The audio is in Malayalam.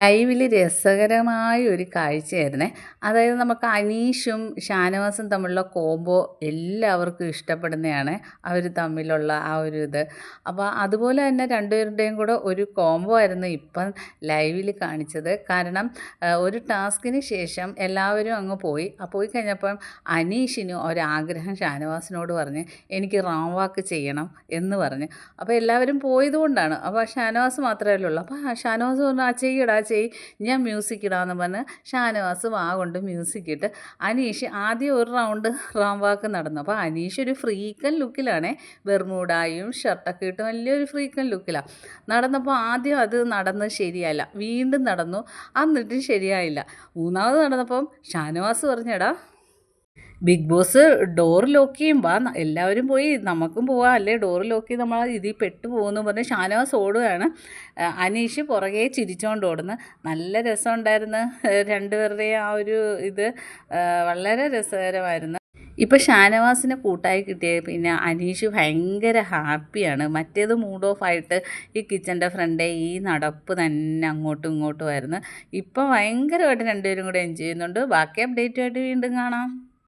ലൈവിൽ രസകരമായ ഒരു കാഴ്ചയായിരുന്നേ. അതായത് നമുക്ക് അനീഷും ഷാനവാസും തമ്മിലുള്ള കോംബോ എല്ലാവർക്കും ഇഷ്ടപ്പെടുന്നതാണ് അവർ തമ്മിലുള്ള ആ ഒരു ഇത്. അപ്പോൾ അതുപോലെ തന്നെ രണ്ടുപേരുടെയും കൂടെ ഒരു കോംബോ ആയിരുന്നു ഇപ്പം ലൈവിൽ കാണിച്ചത്. കാരണം ഒരു ടാസ്കിന് ശേഷം എല്ലാവരും അങ്ങ് പോയി. പോയി കഴിഞ്ഞപ്പം അനീഷിന് ഒരാഗ്രഹം ഷാനവാസിനോട് പറഞ്ഞ് എനിക്ക് റോം വാക്ക് ചെയ്യണം എന്ന് പറഞ്ഞ്. അപ്പോൾ എല്ലാവരും പോയതുകൊണ്ടാണ്. അപ്പോൾ ഷാനവാസ് മാത്രമേ ഉള്ളൂ. അപ്പോൾ ഷാനവാസ് പറഞ്ഞു ആ ചെയ്യടാ ചെയ് ഞാൻ മ്യൂസിക് ഇടാമെന്ന് പറഞ്ഞ് ഷാനവാസ് വാ കൊണ്ട് മ്യൂസിക് ഇട്ട് അനീഷ് ആദ്യം ഒരു റൗണ്ട് റാം വാക്ക് നടന്നു. അപ്പോൾ അനീഷ് ഒരു ഫ്രീക്കൻ ലുക്കിലാണേ ബെർമൂഡായും ഷർട്ടൊക്കെ ഇട്ട് വലിയൊരു ഫ്രീക്കൻ ലുക്കിലാണ് നടന്നപ്പോൾ ആദ്യം അത് നടന്ന് ശരിയല്ല വീണ്ടും നടന്നു. എന്നിട്ടും ശരിയായില്ല. മൂന്നാമത് നടന്നപ്പം ഷാനവാസ് പറഞ്ഞടാ ബിഗ് ബോസ് ഡോർ ലോക്ക് ചെയ്യും. ചെയ്യുമ്പോൾ എല്ലാവരും പോയി നമുക്കും പോവാം. അല്ലേ? ഡോർ ലോക്ക് ചെയ്ത് നമ്മൾ ഇതിൽ പെട്ടു പോകുന്നു പറഞ്ഞ് ഷാനവാസ് ഓടുകയാണ്. അനീഷ് പുറകെ ചിരിച്ചുകൊണ്ട് ഓടുന്നു. നല്ല രസമുണ്ടായിരുന്നു. രണ്ടുപേരുടെ ആ ഒരു ഇത് വളരെ രസകരമായിരുന്നു. ഇപ്പോൾ ഷാനവാസിനെ കൂട്ടായി കിട്ടിയ പിന്നെ അനീഷ് ഭയങ്കര ഹാപ്പിയാണ്. മറ്റേത് മൂഡ് ഓഫ് ആയിട്ട് ഈ കിച്ചന്റെ ഫ്രണ്ടേ ഈ നടപ്പ് തന്നെ അങ്ങോട്ടും ഇങ്ങോട്ടും ആയിരുന്നു. ഇപ്പോൾ ഭയങ്കരമായിട്ട് രണ്ടുപേരും കൂടെ എൻജോയ് ചെയ്യുന്നുണ്ട്. ബാക്കി അപ്ഡേറ്റുമായിട്ട് വീണ്ടും കാണാം.